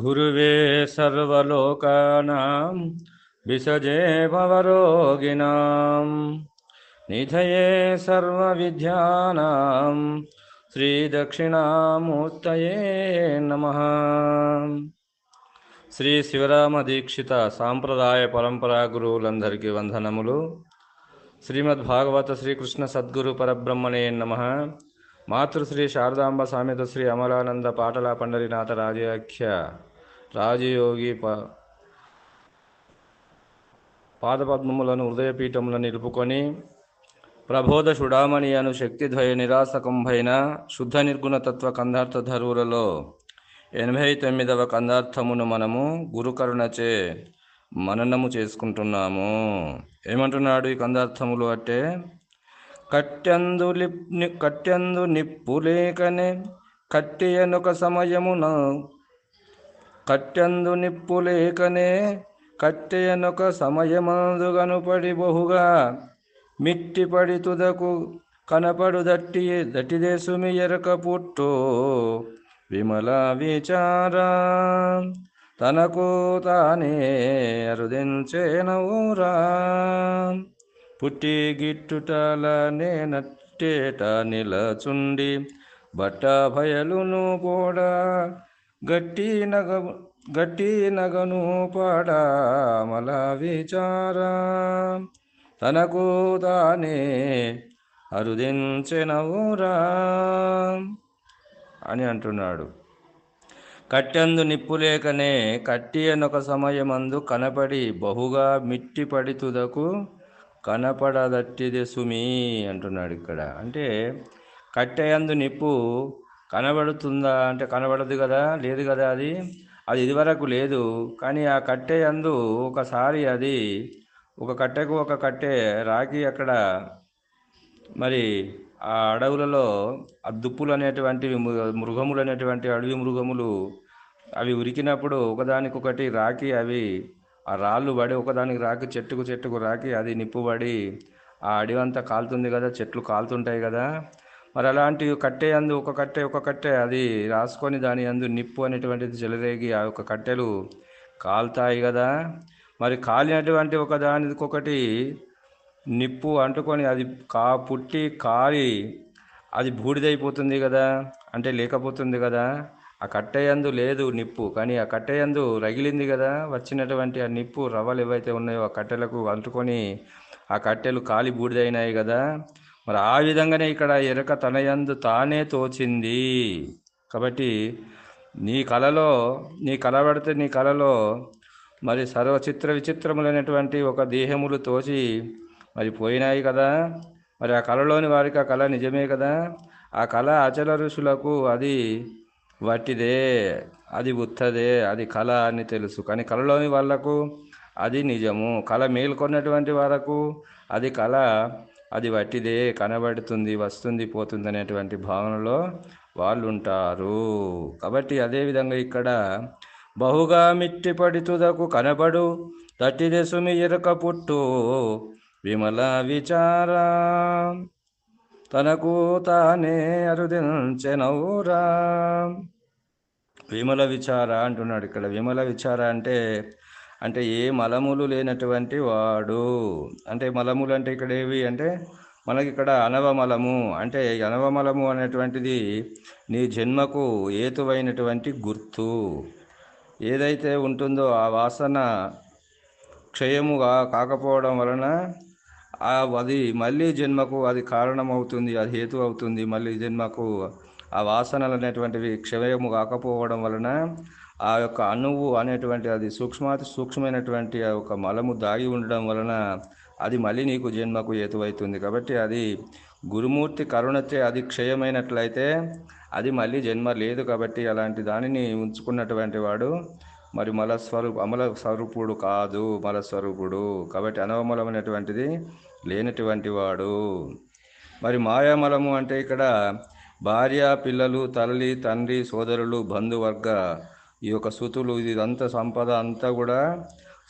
గురువే సర్వలోకానాం విసజే భవరోగిణాం నిధయే సర్వవిద్యానాం శ్రీదక్షిణామూర్తయే నమ. శ్రీ శివరామ దీక్షిత సాంప్రదాయ పరంపరా గురువులందరికీ వందనములు. శ్రీమద్భాగవత శ్రీకృష్ణ సద్గురు పరబ్రహ్మణే నమ. మాతృశ్రీ శారదాంబ సామెత శ్రీ అమలానంద పాటల పండరినాథ రాజాఖ్య రాజయోగి ప పాదపద్మములను హృదయపీఠములను నిలుపుకొని ప్రబోధ సుడామణి అను శక్తిద్వయ నిరాసకంభైన శుద్ధ నిర్గుణ తత్వ కందార్థ ధరువులలో ఎనభై తొమ్మిదవ కందార్థమును మనము గురుకరుణచే మననము చేసుకుంటున్నాము. ఏమంటున్నాడు ఈ కందార్థములు అంటే కట్టెందు లిప్ ని- కట్టెందు నిప్పు లేకనే కట్టెయనొక సమయమున కట్టెందు నిప్పు లేకనే కట్టెయనొక సమయమందు పడి బహుగా మిట్టిపడి తుదకు కనపడు దట్టి దట్టిదేశుమి ఎరక పుట్టు విమల విచార తనకు తానే అరుదించేనవురా పుట్టి గిట్టుటలనే నట్టేట నిలచుండి బట్ట భయలును కూడా గట్టి నగ గట్టి నగను పాడా మల విచార. తనకు తానే అరుదించెనవురా అని అంటున్నాడు. కట్టెందు నిప్పు లేకనే కట్టి అనొక సమయమందు కనపడి బహుగా మిట్టి పడితుదకు కనపడదట్టిది సుమి అంటున్నాడు ఇక్కడ. అంటే కట్టెయందు నిప్పు కనబడుతుందా? అంటే కనబడదు కదా లేదు కదా అది? అది ఇదివరకు లేదు కానీ ఆ కట్టెయందు ఒకసారి అది ఒక కట్టెకు ఒక కట్టె రాకి అక్కడ మరి ఆ అడవులలో ఆ దుప్పులు అనేటువంటివి మృగములు అనేటువంటి అడవి మృగములు అవి ఉరికినప్పుడు ఒకదానికొకటి రాకి అవి ఆ రాళ్ళు పడి ఒకదానికి రాకి చెట్టుకు చెట్టుకు రాకి అది నిప్పు పడి ఆ అడివంతా కాలుతుంది కదా చెట్లు కాలుతుంటాయి కదా. మరి అలాంటి కట్టె అందు ఒక కట్టె ఒక కట్టె అది రాసుకొని దాని అందు నిప్పు అనేటువంటిది చెలరేగి ఆ యొక్క కట్టెలు కాలుతాయి కదా. మరి కాలినటువంటి ఒక దానికొకటి నిప్పు అంటుకొని అది కా పుట్టి కాలి అది బూడిదైపోతుంది కదా అంటే లేకపోతుంది కదా. ఆ కట్టెయందు లేదు నిప్పు కానీ ఆ కట్టెయందు రగిలింది కదా వచ్చినటువంటి ఆ నిప్పు రవ్వలు ఏవైతే ఉన్నాయో ఆ కట్టెలకు అంటుకొని ఆ కట్టెలు కాలి బూడిదైనాయి కదా. మరి ఆ విధంగానే ఇక్కడ ఎరక తనయందు తానే తోచింది. కాబట్టి నీ కలలో నీ కల పడితే నీ కలలో మరి సర్వ చిత్ర విచిత్రములైనటువంటి ఒక దేహములు తోచి మరి పోయినాయి కదా. మరి ఆ కళలోని వారికి ఆ కళ నిజమే కదా. ఆ కళ అచల ఋషులకు అది వట్టిదే అది ఉత్తదే అది కళ అని తెలుసు. కానీ కళలోని వాళ్ళకు అది నిజము. కళ మేల్కొన్నటువంటి వారకు అది కళ అది వట్టిదే కనబడుతుంది వస్తుంది పోతుంది అనేటువంటి భావనలో వాళ్ళు ఉంటారు కాబట్టి అదేవిధంగా ఇక్కడ బహుగా మిట్టిపడితుదకు కనబడు తట్టిదే సుమి ఎరక పుట్టు విమల విచారా. తనకు తానే అరుదించెనవురా. విమల విచార అంటున్నాడు ఇక్కడ. విమల విచార అంటే అంటే ఏ మలములు లేనటువంటి వాడు. అంటే మలములు అంటే ఇక్కడ ఏవి? అంటే మనకి ఇక్కడ అనవమలము అంటే అనవమలము అనేటువంటిది నీ జన్మకు ఏతువైనటువంటి గుర్తు. ఏదైతే ఉంటుందో ఆ వాసన క్షయముగా కాకపోవడం వలన అది మళ్ళీ జన్మకు అది కారణమవుతుంది అది హేతు అవుతుంది. మళ్ళీ జన్మకు ఆ వాసనలు అనేటువంటివి క్షయము కాకపోవడం వలన ఆ యొక్క అణువు అనేటువంటి అది సూక్ష్మాతి సూక్ష్మమైనటువంటి ఆ యొక్క మలము దాగి ఉండడం వలన అది మళ్ళీ నీకు జన్మకు హేతువైతుంది. కాబట్టి అది గురుమూర్తి కరుణతే అది క్షయమైనట్లయితే అది మళ్ళీ జన్మ లేదు కాబట్టి అలాంటి దానిని ఉంచుకున్నటువంటి వాడు మరి మల స్వరూప అమల స్వరూపుడు కాదు మల స్వరూపుడు. కాబట్టి అనవమలమైనటువంటిది లేనటువంటి వాడు. మరి మాయామలము అంటే ఇక్కడ భార్య పిల్లలు తల్లి తండ్రి సోదరులు బంధువర్గ ఈ యొక్క సుతులు ఇదంతా సంపద అంతా కూడా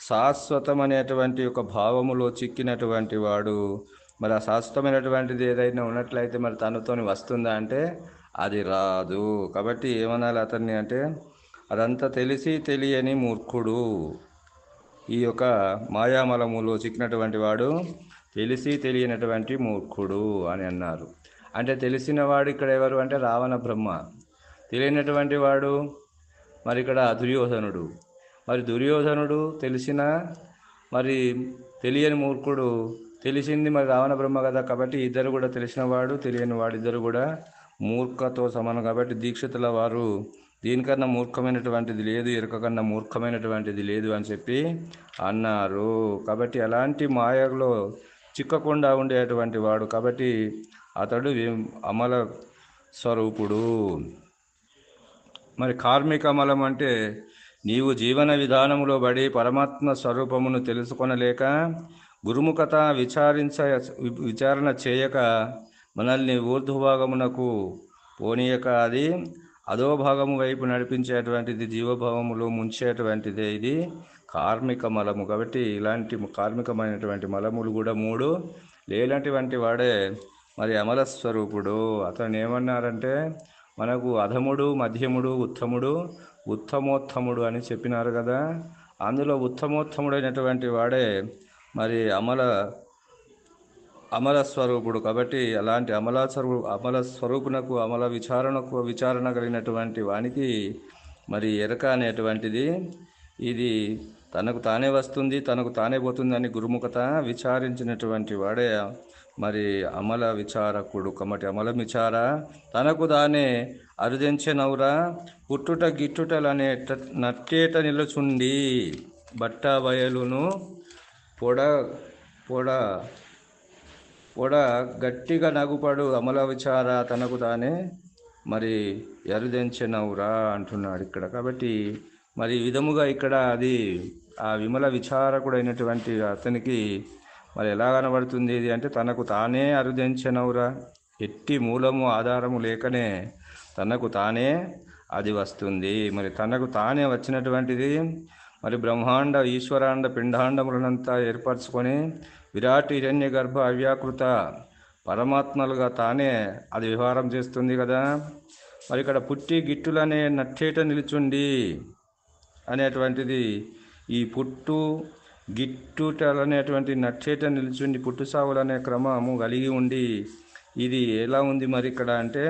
శాశ్వతమనేటువంటి ఒక భావములో చిక్కినటువంటి వాడు. మరి ఆ శాశ్వతమైనటువంటిది ఏదైనా ఉన్నట్లయితే మరి తనతోని వస్తుందా అంటే అది రాదు. కాబట్టి ఏమనాలి అతన్ని అంటే అదంతా తెలిసి తెలియని మూర్ఖుడు. ఈ యొక్క మాయామలములో చిక్కినటువంటి వాడు తెలిసి తెలియనటువంటి మూర్ఖుడు అని అన్నారు. అంటే తెలిసిన వాడు ఇక్కడ ఎవరు అంటే రావణ బ్రహ్మ. తెలియనటువంటి వాడు మరి ఇక్కడ దుర్యోధనుడు. మరి దుర్యోధనుడు తెలిసిన మరి తెలియని మూర్ఖుడు. తెలిసింది మరి రావణ బ్రహ్మ కదా కాబట్టి ఇద్దరు కూడా తెలిసిన వాడు తెలియని వాడు ఇద్దరు కూడా మూర్ఖతో సమానం కాబట్టి దీక్షితుల వారు దీనికన్నా మూర్ఖమైనటువంటిది లేదు ఎరుక కన్నా మూర్ఖమైనటువంటిది లేదు అని చెప్పి అన్నారు. కాబట్టి అలాంటి మాయలో చిక్కకుండా ఉండేటువంటి వాడు కాబట్టి అతడు వి- అమల స్వరూపుడు. మరి కార్మిక అమలం అంటే నీవు జీవన విధానములో బడి పరమాత్మ స్వరూపమును తెలుసుకొనలేక గురుముఖత విచారించ విచారణ చేయక మనల్ని ఊర్ధ్వభాగమునకు పోనీయక అది అధోభాగము వైపు నడిపించేటువంటిది జీవభావములో ముంచేటువంటిదే ఇది కార్మిక మలము. కాబట్టి ఇలాంటి కార్మికమైనటువంటి మలములు కూడా మూడు. లేనటువంటి వాడే మరి అమల స్వరూపుడు. అతను ఏమన్నారంటే మనకు అధముడు మధ్యముడు ఉత్తముడు ఉత్తమోత్తముడు అని చెప్పినారు కదా. అందులో ఉత్తమోత్తముడైనటువంటి వాడే మరి అమల అమల స్వరూపుడు. కాబట్టి అలాంటి అమల స్వరూ అమల స్వరూపునకు అమల విచారణకు విచారణ కలిగినటువంటి వానికి మరి ఎరక అనేటువంటిది ఇది తనకు తానే వస్తుంది తనకు తానే పోతుందని గురుముఖత విచారించినటువంటి వాడే మరి అమల విచారకుడు. కమటి అమల విచార తనకు తానే అరుదించెనవురా పుట్టుట గిట్టుటలనే నట్టేట నిలుచుండి బట్ట బయలును పొడ పొడ కూడా గట్టిగా నగుపడు అమల విచార తనకు తానే. మరి ఎరుదెంచెనవురా అంటున్నాడు ఇక్కడ. కాబట్టి మరి విధముగా ఇక్కడ అది ఆ విమల విచారకుడైనటువంటి అతనికి మరి ఎలా కనబడుతుంది ఇది అంటే తనకు తానే అరుదెంచెనవురా ఎట్టి మూలము ఆధారము లేకనే తనకు తానే అది వస్తుంది. మరి తనకు తానే వచ్చినటువంటిది మరి బ్రహ్మాండ ఈశ్వరాండ పిండాండములనంతా ఏర్పరచుకొని విరాట్ హిరణ్య గర్భ అవ్యాకృత. పరమాత్మలుగా తానే అది వ్యవహారం చేస్తుంది కదా. మరి ఇక్కడ పుట్టి గిట్టులనే నట్టేట నిలుచుండి అనేటువంటిది ఈ పుట్టు గిట్టుటలనేటువంటి నట్టేట నిలుచుండి పుట్టు సావులనే క్రమము కలిగి ఉండి ఇది ఎలా ఉంది మరి ఇక్కడ అంటే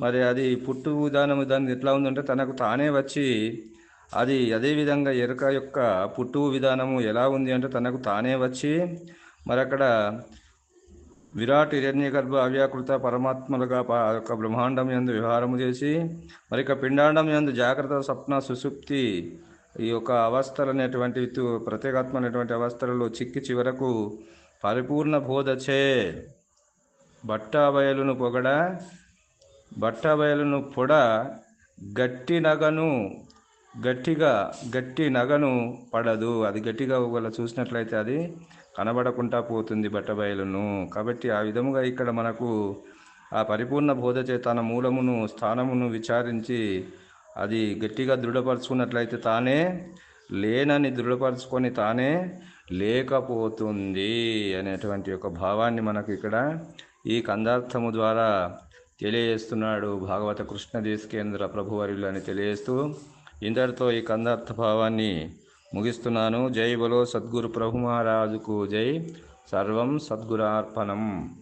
మరి అది పుట్టు విధానం దాన్ని ఎట్లా ఉందంటే తనకు తానే వచ్చి అది అదే విధంగా ఎరుక యొక్క పుట్టు విధానము ఎలా ఉంది అంటే తనకు తానే వచ్చి మరి అక్కడ విరాట్ హిరణ్యగర్భ అవ్యాకృత పరమాత్మలుగా ప- యొక్క బ్రహ్మాండం యందు వ్యవహారము చేసి మరి ఇక పిండాండం యందు జాగ్రత్త స్వప్న సుసుప్తి ఈ యొక్క అవస్థలు అనేటువంటి తు- అనేటువంటి అవస్థలలో చిక్కి చివరకు పరిపూర్ణ బోధచే బట్టాబయలును పొగడ బట్టాబయలును పొడ గట్టి నగను గట్టిగా గట్టి నగను పడదు. అది గట్టిగా ఒకవేళ చూసినట్లయితే అది కనబడకుండా పోతుంది బట్టబయలును. కాబట్టి ఆ విధముగా ఇక్కడ మనకు ఆ పరిపూర్ణ బోధచే తన మూలమును స్థానమును విచారించి అది గట్టిగా దృఢపరుచుకున్నట్లయితే తానే లేనని దృఢపరుచుకొని తానే లేకపోతుంది అనేటువంటి ఒక భావాన్ని మనకు ఇక్కడ ఈ కందార్థము ద్వారా తెలియజేస్తున్నాడు భాగవత కృష్ణ దేశకేంద్ర ప్రభువర్యులు అని తెలియజేస్తూ ఇంతటితో ఈ కందార్థ భావాన్ని ముగిస్తున్నాను. జై బలో సద్గురు ప్రభు మహారాజుకు జై. సర్వం సద్గురార్పణం.